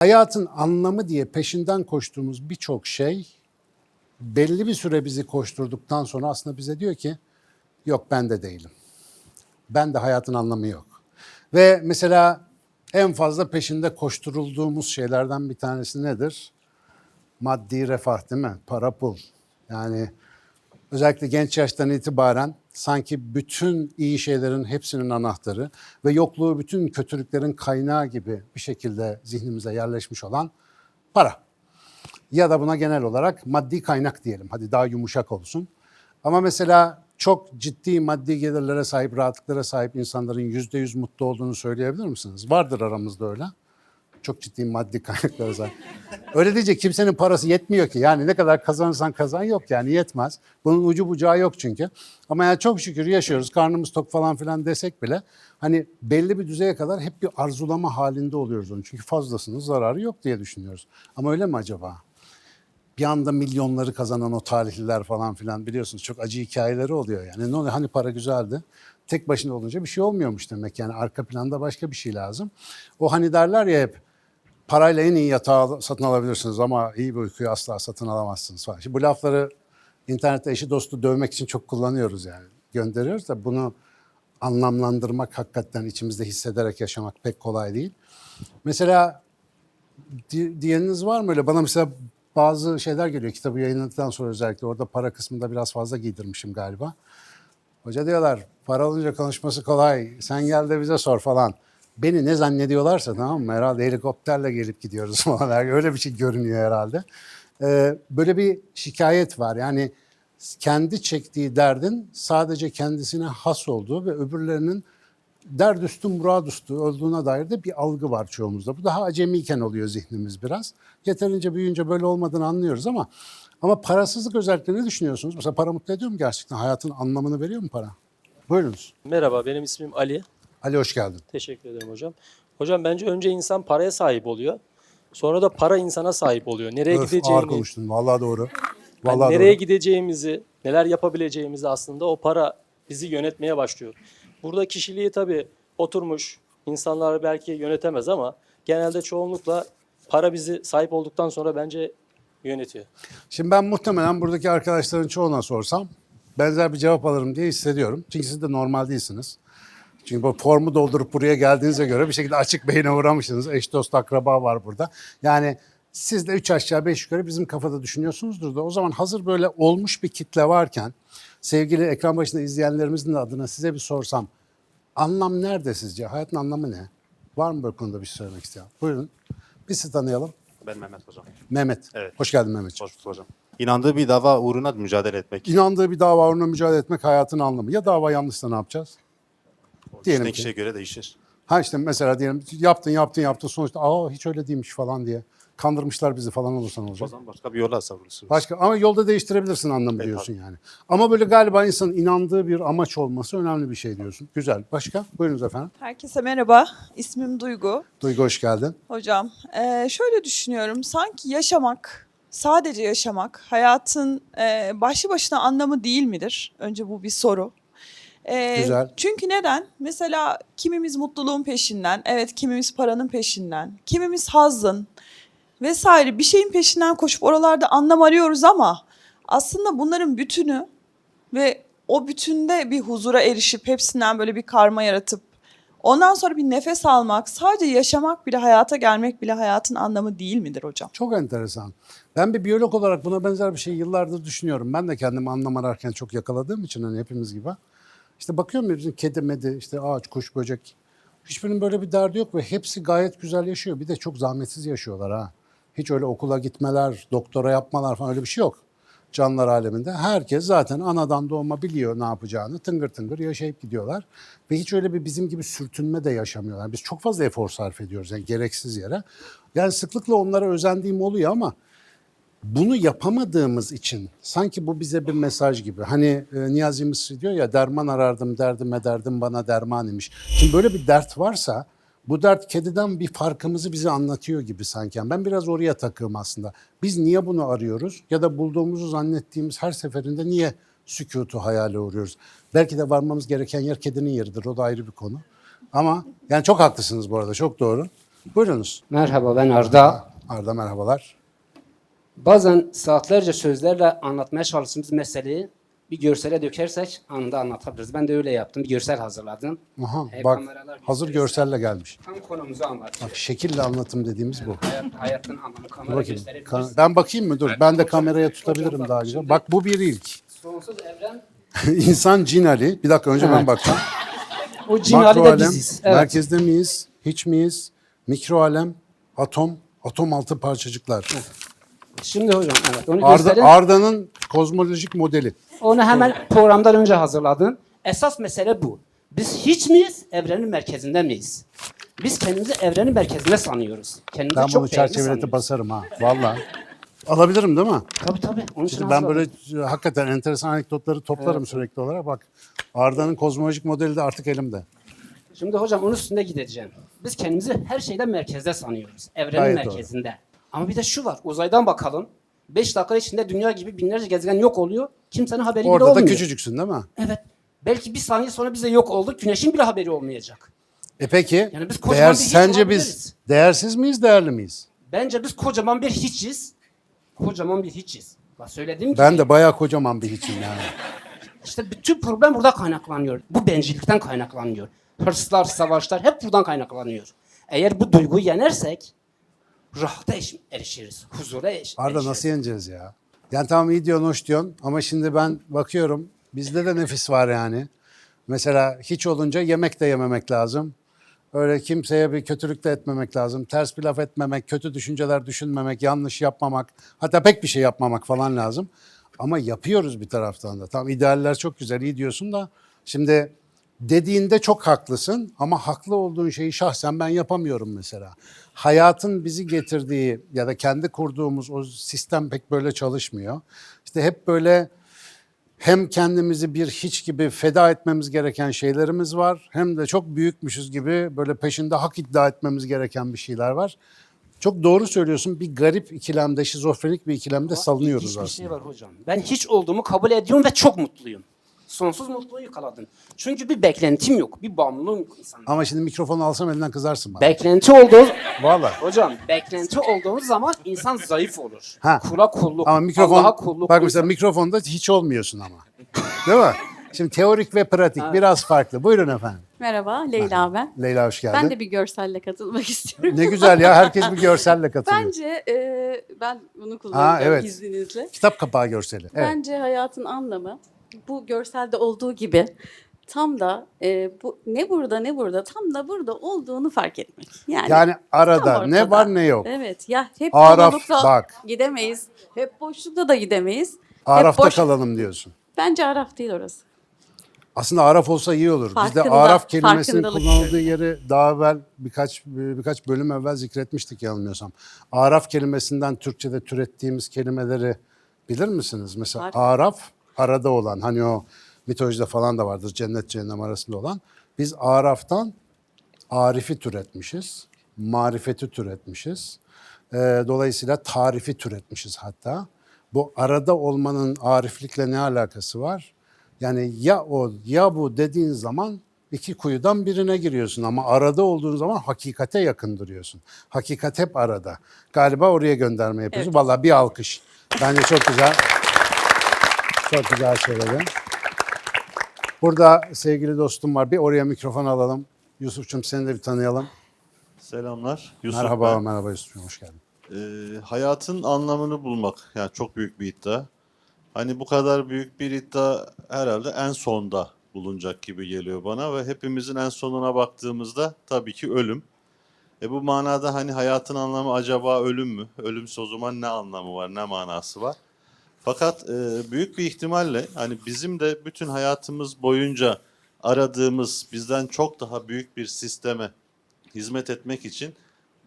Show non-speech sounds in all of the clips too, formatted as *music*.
Hayatın anlamı diye peşinden koştuğumuz birçok şey belli bir süre bizi koşturduktan sonra aslında bize diyor ki yok ben de değilim. Ben de hayatın anlamı yok. Ve mesela en fazla peşinde koşturulduğumuz şeylerden bir tanesi nedir? Maddi refah değil mi? Para pul. Yani özellikle genç yaştan itibaren sanki bütün iyi şeylerin hepsinin anahtarı ve yokluğu bütün kötülüklerin kaynağı gibi bir şekilde zihnimize yerleşmiş olan para. Ya da buna genel olarak maddi kaynak diyelim. Hadi daha yumuşak olsun. Ama mesela çok ciddi maddi gelirlere sahip, rahatlıklara sahip insanların yüzde yüz mutlu olduğunu söyleyebilir misiniz? Vardır aramızda öyle. Çok ciddi maddi *laughs* kaynaklara sahip. Öyle diyecek kimsenin parası yetmiyor ki. Yani ne kadar kazanırsan kazan yok yani yetmez. Bunun ucu bucağı yok çünkü. Ama yani çok şükür yaşıyoruz. Karnımız tok falan filan desek bile hani belli bir düzeye kadar hep bir arzulama halinde oluyoruz onu. Çünkü fazlasının zararı yok diye düşünüyoruz. Ama öyle mi acaba? bir anda milyonları kazanan o talihliler falan filan biliyorsunuz çok acı hikayeleri oluyor yani. Ne oluyor? Hani para güzeldi. Tek başına olunca bir şey olmuyormuş demek yani arka planda başka bir şey lazım. O hani derler ya hep parayla en iyi yatağı satın alabilirsiniz ama iyi bir uykuyu asla satın alamazsınız falan. Şimdi bu lafları internette eşi dostu dövmek için çok kullanıyoruz yani. Gönderiyoruz da bunu anlamlandırmak hakikaten içimizde hissederek yaşamak pek kolay değil. Mesela di- diyeniniz var mı öyle? Bana mesela bazı şeyler geliyor kitabı yayınladıktan sonra özellikle orada para kısmında biraz fazla giydirmişim galiba. Hoca diyorlar para alınca konuşması kolay sen gel de bize sor falan. Beni ne zannediyorlarsa tamam mı? Herhalde helikopterle gelip gidiyoruz *laughs* falan. Öyle bir şey görünüyor herhalde. Ee, böyle bir şikayet var. Yani kendi çektiği derdin sadece kendisine has olduğu ve öbürlerinin derd üstü murad üstü olduğuna dair de bir algı var çoğumuzda. Bu daha acemiyken oluyor zihnimiz biraz. Yeterince büyüyünce böyle olmadığını anlıyoruz ama ama parasızlık özellikle ne düşünüyorsunuz? Mesela para mutlu ediyor mu gerçekten? Hayatın anlamını veriyor mu para? Buyurunuz. Merhaba, benim ismim Ali. Ali hoş geldin. Teşekkür ederim hocam. Hocam bence önce insan paraya sahip oluyor. Sonra da para insana sahip oluyor. Nereye Öf, ağır gideceğini, konuştun. Vallahi doğru. yani Vallahi nereye doğru. gideceğimizi, neler yapabileceğimizi aslında o para bizi yönetmeye başlıyor. Burada kişiliği tabii oturmuş, insanlar belki yönetemez ama genelde çoğunlukla para bizi sahip olduktan sonra bence yönetiyor. Şimdi ben muhtemelen buradaki arkadaşların çoğuna sorsam benzer bir cevap alırım diye hissediyorum. Çünkü siz de normal değilsiniz. Çünkü bu formu doldurup buraya geldiğinize göre bir şekilde açık beyine uğramışsınız. Eş dost akraba var burada. Yani siz de üç aşağı beş yukarı bizim kafada düşünüyorsunuzdur da o zaman hazır böyle olmuş bir kitle varken sevgili ekran başında izleyenlerimizin adına size bir sorsam anlam nerede sizce? Hayatın anlamı ne? Var mı böyle konuda bir şey söylemek isteyen? Buyurun. Biz sizi tanıyalım. Ben Mehmet hocam. Mehmet. Evet. Hoş geldin Mehmetciğim. Hoş bulduk hocam. İnandığı bir dava uğruna mücadele etmek. İnandığı bir dava uğruna mücadele etmek hayatın anlamı. Ya dava yanlışsa ne yapacağız? Diyelim ki. kişiye göre değişir. Ha işte mesela diyelim yaptın yaptın yaptın sonuçta aa hiç öyle değilmiş falan diye kandırmışlar bizi falan olursa ne O olacak? zaman başka bir yola savrulursunuz. Başka ama yolda değiştirebilirsin anlamı Evet, diyorsun yani. Ama böyle galiba insanın inandığı bir amaç olması önemli bir şey diyorsun. Güzel. Başka? Buyurunuz efendim. Herkese merhaba. İsmim Duygu. Duygu hoş geldin. Hocam eee, şöyle düşünüyorum. Sanki yaşamak, sadece yaşamak hayatın eee başlı başına anlamı değil midir? Önce bu bir soru. Eee, Güzel. Çünkü neden? Mesela kimimiz mutluluğun peşinden, evet kimimiz paranın peşinden, kimimiz hazzın vesaire bir şeyin peşinden koşup oralarda anlam arıyoruz ama aslında bunların bütünü ve o bütünde bir huzura erişip hepsinden böyle bir karma yaratıp ondan sonra bir nefes almak, sadece yaşamak bile hayata gelmek bile hayatın anlamı değil midir hocam? Çok enteresan. Ben bir biyolog olarak buna benzer bir şey yıllardır düşünüyorum. Ben de kendimi anlam ararken çok yakaladığım için hani hepimiz gibi. İşte bakıyorum ya bizim kedi medi, işte ağaç, kuş, böcek. Hiçbirinin böyle bir derdi yok ve hepsi gayet güzel yaşıyor. Bir de çok zahmetsiz yaşıyorlar ha. Hiç öyle okula gitmeler, doktora yapmalar falan öyle bir şey yok. Canlılar aleminde. Herkes zaten anadan doğma biliyor ne yapacağını. Tıngır tıngır yaşayıp gidiyorlar. Ve hiç öyle bir bizim gibi sürtünme de yaşamıyorlar. Biz çok fazla efor sarf ediyoruz yani gereksiz yere. Yani sıklıkla onlara özendiğim oluyor ama bunu yapamadığımız için sanki bu bize bir mesaj gibi. Hani e, Niyazi Mısri diyor ya derman arardım derdime derdim bana derman imiş. Şimdi böyle bir dert varsa bu dert kediden bir farkımızı bize anlatıyor gibi sanki. Yani Ben biraz oraya takığım aslında. Biz niye bunu arıyoruz ya da bulduğumuzu zannettiğimiz her seferinde niye sükutu hayale uğruyoruz? Belki de varmamız gereken yer kedinin yeridir o da ayrı bir konu. Ama yani çok haklısınız bu arada çok doğru. Buyurunuz. Merhaba ben Arda. Arda merhabalar. Bazen saatlerce sözlerle anlatmaya çalıştığımız meseleyi bir görsele dökersek anında anlatabiliriz. Ben de öyle yaptım. Bir görsel hazırladım. Aha, E, bak hazır görselle gelmiş. Tam konumuzu anlatıyor. Bak şekille anlatım dediğimiz bu. Hayat, hayatın anlamı kamera Bakayım. Ka- ben bakayım mı? Dur. Ben de kameraya tutabilirim daha güzel. Bak bu bir ilk. Sonsuz evren *laughs* İnsan cinali. Bir dakika önce ben Evet. bakacağım. o cinali Makro de biziz. Evet. Merkezde miyiz? Hiç miyiz? Mikro alem. Atom. Atom altı parçacıklar. Şimdi hocam evet onu Arda, gösterin. Arda'nın kozmolojik modeli. Onu hemen programdan önce hazırladım. Esas mesele bu. Biz hiç miyiz? Evrenin merkezinde miyiz? Biz kendimizi evrenin merkezinde sanıyoruz. Kendimizi Ben çok bunu değerli çerçeveletip sanıyoruz. basarım ha. Vallahi. Alabilirim değil mi? Tabii tabii. Onun için Şimdi ben hazırladım. böyle hakikaten enteresan anekdotları toplarım sürekli olarak. Bak Arda'nın kozmolojik modeli de artık elimde. Şimdi hocam onun üstünde gideceğim. Biz kendimizi her şeyden merkezde sanıyoruz. Evrenin Gayet doğru. merkezinde. Ama bir de şu var. Uzaydan bakalım. 5 dakika içinde dünya gibi binlerce gezegen yok oluyor. Kimsenin haberi bile Orada da olmuyor. küçücüksün değil mi? Evet. Belki bir saniye sonra bize yok olduk. Güneşin bile haberi olmayacak. E peki Yani biz kocaman değer, sence biz değersiz miyiz, değerli miyiz? Bence biz kocaman bir hiçiz. Kocaman bir hiçiz. Bak söylediğim Ben gibi de bayağı kocaman bir hiçim yani. *laughs* işte bütün problem burada kaynaklanıyor. Bu bencillikten kaynaklanıyor. Hırslar, savaşlar hep buradan kaynaklanıyor. Eğer bu duyguyu yenersek rahata erişiriz. Huzura eş- Arda erişiriz. nasıl yeneceğiz ya? Yani tamam iyi diyorsun, hoş diyorsun ama şimdi ben bakıyorum bizde de nefis var yani. Mesela hiç olunca yemek de yememek lazım. Öyle kimseye bir kötülük de etmemek lazım. Ters bir laf etmemek, kötü düşünceler düşünmemek, yanlış yapmamak. Hatta pek bir şey yapmamak falan lazım. Ama yapıyoruz bir taraftan da. Tamam idealler çok güzel, iyi diyorsun da. Şimdi dediğinde çok haklısın ama haklı olduğun şeyi şahsen ben yapamıyorum mesela. Hayatın bizi getirdiği ya da kendi kurduğumuz o sistem pek böyle çalışmıyor. İşte hep böyle hem kendimizi bir hiç gibi feda etmemiz gereken şeylerimiz var. Hem de çok büyükmüşüz gibi böyle peşinde hak iddia etmemiz gereken bir şeyler var. Çok doğru söylüyorsun. Bir garip ikilemde, şizofrenik bir ikilemde salınıyoruz İlginç bir aslında. şey var hocam. Ben hiç olduğumu kabul ediyorum ve çok mutluyum. Sonsuz mutluluğu yakaladım. Çünkü bir beklentim yok. Bir bağımlılığım yok insanda. Ama şimdi mikrofonu alsam elinden kızarsın bana. Beklenti olduğu Vallahi. Hocam beklenti olduğumuz zaman insan zayıf olur. Ha. Kula kulluk. Ama mikrofon, Allah'a kulluk. bak mesela mikrofonda hiç olmuyorsun ama. Değil mi? Şimdi teorik ve pratik biraz farklı. Buyurun efendim. Merhaba, Leyla ben. Leyla hoş geldin. Ben de bir görselle katılmak *laughs* istiyorum. Ne güzel ya herkes bir görselle katılıyor. Bence e, ben bunu kullanacağım evet. izninizle. Kitap kapağı görseli. Evet. Bence hayatın anlamı bu görselde olduğu gibi tam da e, bu ne burada ne burada tam da burada olduğunu fark etmek. Yani, Yani arada ne var ne yok. Evet ya hep Araf, bak. gidemeyiz. Hep boşlukta da gidemeyiz. Araf'ta boş- kalalım diyorsun. Bence Araf değil orası. Aslında Araf olsa iyi olur. Farkında- Araf kelimesinin kullanıldığı yeri daha evvel birkaç birkaç bölüm evvel zikretmiştik yanılmıyorsam. Araf kelimesinden Türkçe'de türettiğimiz kelimeleri bilir misiniz? Mesela Var. Araf arada olan hani o mitolojide falan da vardır cennet cehennem arasında olan. Biz Araf'tan Arif'i türetmişiz. Marifeti türetmişiz. Ee, dolayısıyla tarifi türetmişiz hatta. Bu arada olmanın ariflikle ne alakası var? Yani ya o ya bu dediğin zaman iki kuyudan birine giriyorsun ama arada olduğun zaman hakikate yakın duruyorsun. Hakikat hep arada. Galiba oraya gönderme yapıyorsun. Vallahi bir alkış. Bence çok güzel. Çok güzel söyledin. Burada sevgili dostum var. Bir oraya mikrofon alalım. Yusuf'cum seni de bir tanıyalım. Selamlar. Yusuf merhaba, ben. merhaba Yusuf'cum hoş geldin. Ee, hayatın anlamını bulmak. Yani çok büyük bir iddia. Hani bu kadar büyük bir iddia herhalde en sonda bulunacak gibi geliyor bana ve hepimizin en sonuna baktığımızda tabii ki ölüm. E bu manada hani hayatın anlamı acaba ölüm mü? Ölümse o zaman ne anlamı var, ne manası var? Fakat e, büyük bir ihtimalle hani bizim de bütün hayatımız boyunca aradığımız bizden çok daha büyük bir sisteme hizmet etmek için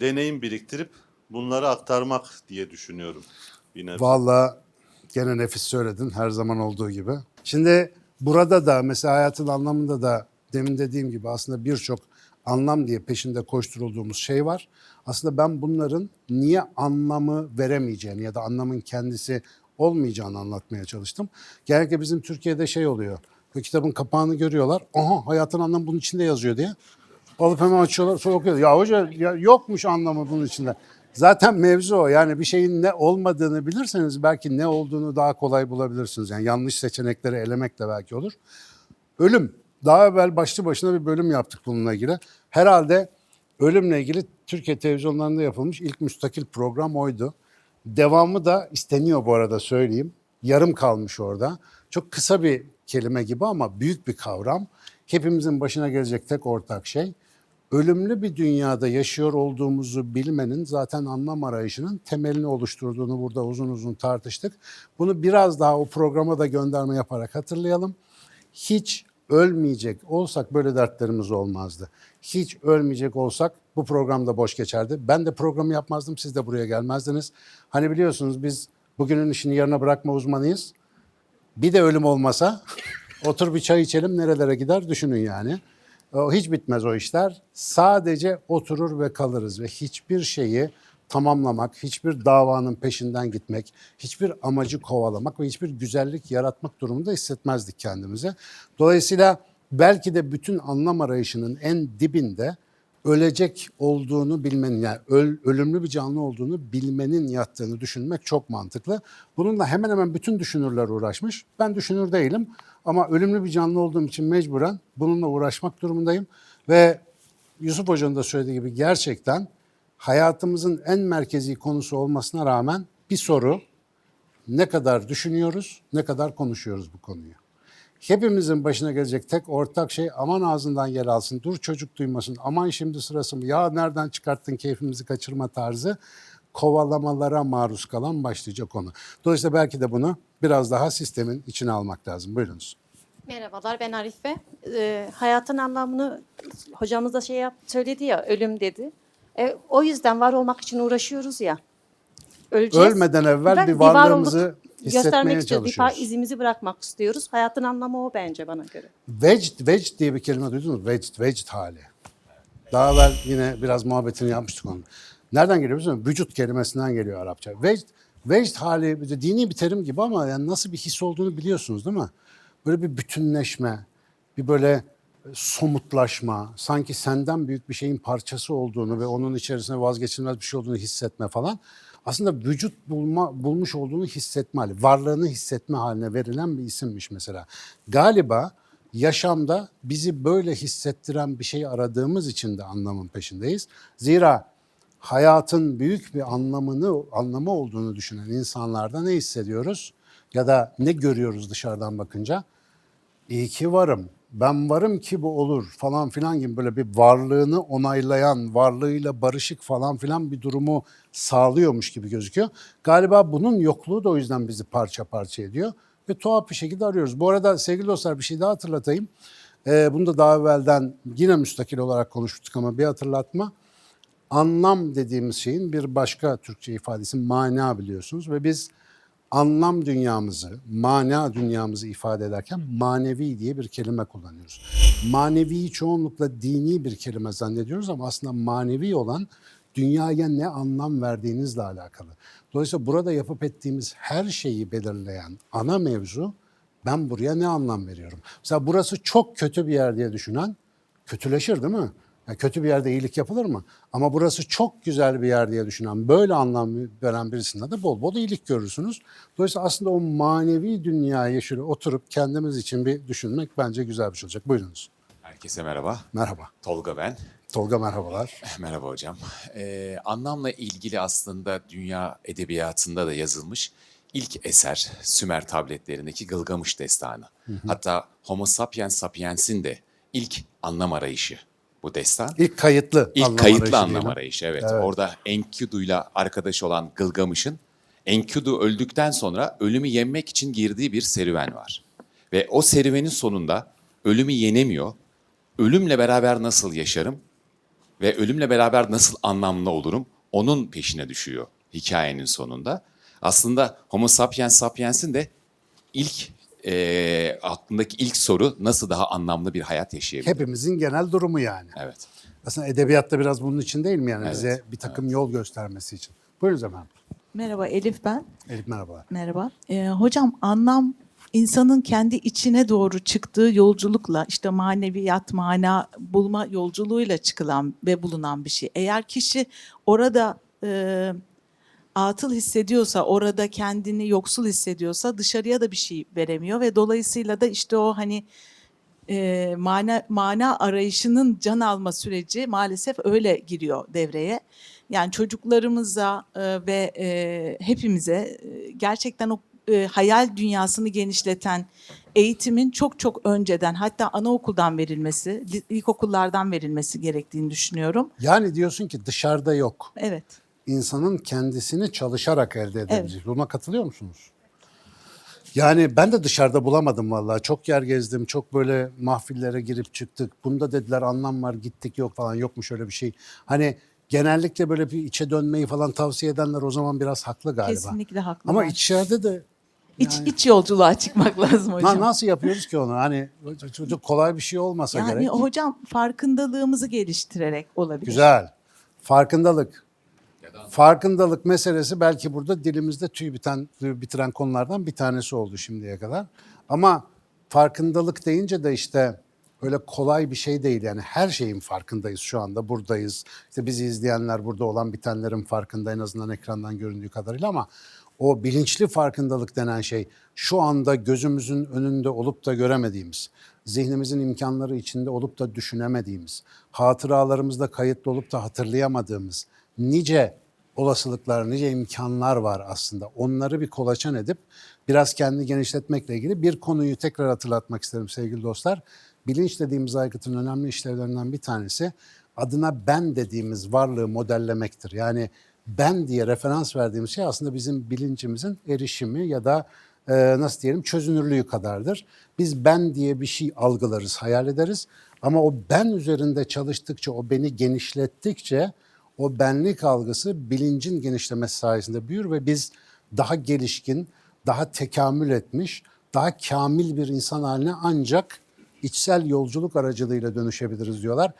deneyim biriktirip bunları aktarmak diye düşünüyorum. Yine Vallahi gene nefis söyledin her zaman olduğu gibi. Şimdi burada da mesela hayatın anlamında da demin dediğim gibi aslında birçok anlam diye peşinde koşturulduğumuz şey var. Aslında ben bunların niye anlamı veremeyeceğini ya da anlamın kendisi olmayacağını anlatmaya çalıştım. Genellikle bizim Türkiye'de şey oluyor. Bu kitabın kapağını görüyorlar. Aha hayatın anlamı bunun içinde yazıyor diye. Alıp hemen açıyorlar sonra okuyor. Ya hoca ya yokmuş anlamı bunun içinde. Zaten mevzu o. Yani bir şeyin ne olmadığını bilirseniz belki ne olduğunu daha kolay bulabilirsiniz. Yani yanlış seçenekleri elemek de belki olur. Ölüm. Daha evvel başlı başına bir bölüm yaptık bununla ilgili. Herhalde ölümle ilgili Türkiye televizyonlarında yapılmış ilk müstakil program oydu. Devamı da isteniyor bu arada söyleyeyim. Yarım kalmış orada. Çok kısa bir kelime gibi ama büyük bir kavram. Hepimizin başına gelecek tek ortak şey ölümlü bir dünyada yaşıyor olduğumuzu bilmenin zaten anlam arayışının temelini oluşturduğunu burada uzun uzun tartıştık. Bunu biraz daha o programa da gönderme yaparak hatırlayalım. Hiç ölmeyecek olsak böyle dertlerimiz olmazdı. Hiç ölmeyecek olsak bu programda boş geçerdi. Ben de programı yapmazdım, siz de buraya gelmezdiniz. Hani biliyorsunuz biz bugünün işini yarına bırakma uzmanıyız. Bir de ölüm olmasa *laughs* otur bir çay içelim nerelere gider düşünün yani. O hiç bitmez o işler. Sadece oturur ve kalırız ve hiçbir şeyi tamamlamak, hiçbir davanın peşinden gitmek, hiçbir amacı kovalamak ve hiçbir güzellik yaratmak durumunda hissetmezdik kendimizi. Dolayısıyla belki de bütün anlam arayışının en dibinde ölecek olduğunu bilmenin, yani öl- ölümlü bir canlı olduğunu bilmenin yattığını düşünmek çok mantıklı. Bununla hemen hemen bütün düşünürler uğraşmış. Ben düşünür değilim ama ölümlü bir canlı olduğum için mecburen bununla uğraşmak durumundayım. Ve Yusuf Hoca'nın da söylediği gibi gerçekten hayatımızın en merkezi konusu olmasına rağmen bir soru ne kadar düşünüyoruz, ne kadar konuşuyoruz bu konuyu. Hepimizin başına gelecek tek ortak şey aman ağzından yer alsın, dur çocuk duymasın, aman şimdi sırası mı, ya nereden çıkarttın keyfimizi kaçırma tarzı kovalamalara maruz kalan başlıca konu. Dolayısıyla belki de bunu biraz daha sistemin içine almak lazım. Buyurunuz. Merhabalar ben Arife. Ee, hayatın anlamını hocamız da şey yap, söyledi ya ölüm dedi. E, o yüzden var olmak için uğraşıyoruz ya. Öleceğiz. Ölmeden evvel Bırak, bir var varlığımızı göstermek istiyoruz. Bir izimizi bırakmak istiyoruz. Hayatın anlamı o bence bana göre. Vecd, vecd diye bir kelime duydunuz mu? Vecd, vecd hali. Daha evvel yine biraz muhabbetini yapmıştık onun. Nereden geliyor biliyor musun? Vücut kelimesinden geliyor Arapça. Vecd, vecd hali bir de dini bir terim gibi ama yani nasıl bir his olduğunu biliyorsunuz değil mi? Böyle bir bütünleşme, bir böyle somutlaşma, sanki senden büyük bir şeyin parçası olduğunu ve onun içerisinde vazgeçilmez bir şey olduğunu hissetme falan. Aslında vücut bulma, bulmuş olduğunu hissetme hali, varlığını hissetme haline verilen bir isimmiş mesela. Galiba yaşamda bizi böyle hissettiren bir şey aradığımız için de anlamın peşindeyiz. Zira hayatın büyük bir anlamını anlamı olduğunu düşünen insanlarda ne hissediyoruz? Ya da ne görüyoruz dışarıdan bakınca? İyi ki varım. Ben varım ki bu olur falan filan gibi böyle bir varlığını onaylayan, varlığıyla barışık falan filan bir durumu sağlıyormuş gibi gözüküyor. Galiba bunun yokluğu da o yüzden bizi parça parça ediyor ve tuhaf bir şekilde arıyoruz. Bu arada sevgili dostlar bir şey daha hatırlatayım. Ee, bunu da daha evvelden yine müstakil olarak konuştuk ama bir hatırlatma. Anlam dediğimiz şeyin bir başka Türkçe ifadesi mana biliyorsunuz ve biz anlam dünyamızı, mana dünyamızı ifade ederken manevi diye bir kelime kullanıyoruz. Maneviyi çoğunlukla dini bir kelime zannediyoruz ama aslında manevi olan dünyaya ne anlam verdiğinizle alakalı. Dolayısıyla burada yapıp ettiğimiz her şeyi belirleyen ana mevzu ben buraya ne anlam veriyorum? Mesela burası çok kötü bir yer diye düşünen kötüleşir değil mi? Yani kötü bir yerde iyilik yapılır mı? Ama burası çok güzel bir yer diye düşünen, böyle anlam veren birisinde de bol bol iyilik görürsünüz. Dolayısıyla aslında o manevi dünyaya şöyle oturup kendimiz için bir düşünmek bence güzel bir şey olacak. Buyurunuz. Herkese merhaba. Merhaba. Tolga ben. Tolga merhabalar. Merhaba hocam. Ee, anlamla ilgili aslında dünya edebiyatında da yazılmış ilk eser Sümer tabletlerindeki Gılgamış Destanı. Hatta Homo sapiens sapiens'in de ilk anlam arayışı bu destan. İlk kayıtlı İlk anlam kayıtlı arayışı anlam diyelim. arayışı evet. Evet. Orada Enkidu'yla arkadaş olan Gılgamış'ın Enkidu öldükten sonra ölümü yenmek için girdiği bir serüven var. Ve o serüvenin sonunda ölümü yenemiyor. Ölümle beraber nasıl yaşarım ve ölümle beraber nasıl anlamlı olurum onun peşine düşüyor hikayenin sonunda. Aslında Homo sapiens sapiens'in de ilk eee, aklındaki ilk soru nasıl daha anlamlı bir hayat yaşayabilirim? Hepimizin genel durumu yani. Evet. Aslında edebiyatta biraz bunun için değil mi yani Evet, bize bir takım yol göstermesi için. Buyurunuz efendim. Merhaba Elif ben. Elif merhabalar. Merhaba. Ee, hocam anlam insanın kendi içine doğru çıktığı yolculukla işte maneviyat, mana bulma yolculuğuyla çıkılan ve bulunan bir şey. Eğer kişi orada e, atıl hissediyorsa, orada kendini yoksul hissediyorsa dışarıya da bir şey veremiyor ve dolayısıyla da işte o hani e, mana mana arayışının can alma süreci maalesef öyle giriyor devreye. Yani çocuklarımıza e, ve e, hepimize e, gerçekten o e, hayal dünyasını genişleten eğitimin çok çok önceden hatta anaokuldan verilmesi, ilkokullardan verilmesi gerektiğini düşünüyorum. Yani diyorsun ki dışarıda yok. Evet. İnsanın kendisini çalışarak elde edebilecek. Buna katılıyor musunuz? Yani ben de dışarıda bulamadım vallahi. Çok yer gezdim. Çok böyle mahfillere girip çıktık. Bunda dediler anlam var gittik yok falan yokmuş öyle bir şey. Hani genellikle böyle bir içe dönmeyi falan tavsiye edenler o zaman biraz haklı galiba. Kesinlikle haklı. Ama içeride de iç, iç yolculuğa çıkmak *laughs* lazım na- hocam. nasıl yapıyoruz ki onu? Hani çok kolay bir şey olmasa yani gerek. hocam farkındalığımızı geliştirerek olabilir. Güzel. Farkındalık. Farkındalık meselesi belki burada dilimizde tüy biten, tüy bitiren konulardan bir tanesi oldu şimdiye kadar. Ama farkındalık deyince de işte öyle kolay bir şey değil yani her şeyin farkındayız şu anda buradayız. İşte bizi izleyenler burada olan bitenlerin farkında en azından ekrandan göründüğü kadarıyla ama o bilinçli farkındalık denen şey şu anda gözümüzün önünde olup da göremediğimiz, zihnimizin imkanları içinde olup da düşünemediğimiz, hatıralarımızda kayıtlı olup da hatırlayamadığımız nice olasılıklar, nice imkanlar var aslında. Onları bir kolaçan edip biraz kendini genişletmekle ilgili bir konuyu tekrar hatırlatmak isterim sevgili dostlar. Bilinç dediğimiz aygıtın önemli işlevlerinden bir tanesi adına ben dediğimiz varlığı modellemektir. Yani ben diye referans verdiğimiz şey aslında bizim bilincimizin erişimi ya da e, nasıl diyelim çözünürlüğü kadardır. Biz ben diye bir şey algılarız, hayal ederiz ama o ben üzerinde çalıştıkça, o beni genişlettikçe o benlik algısı bilincin genişlemesi sayesinde büyür ve biz daha gelişkin, daha tekamül etmiş, daha kamil bir insan haline ancak içsel yolculuk aracılığıyla dönüşebiliriz diyorlar.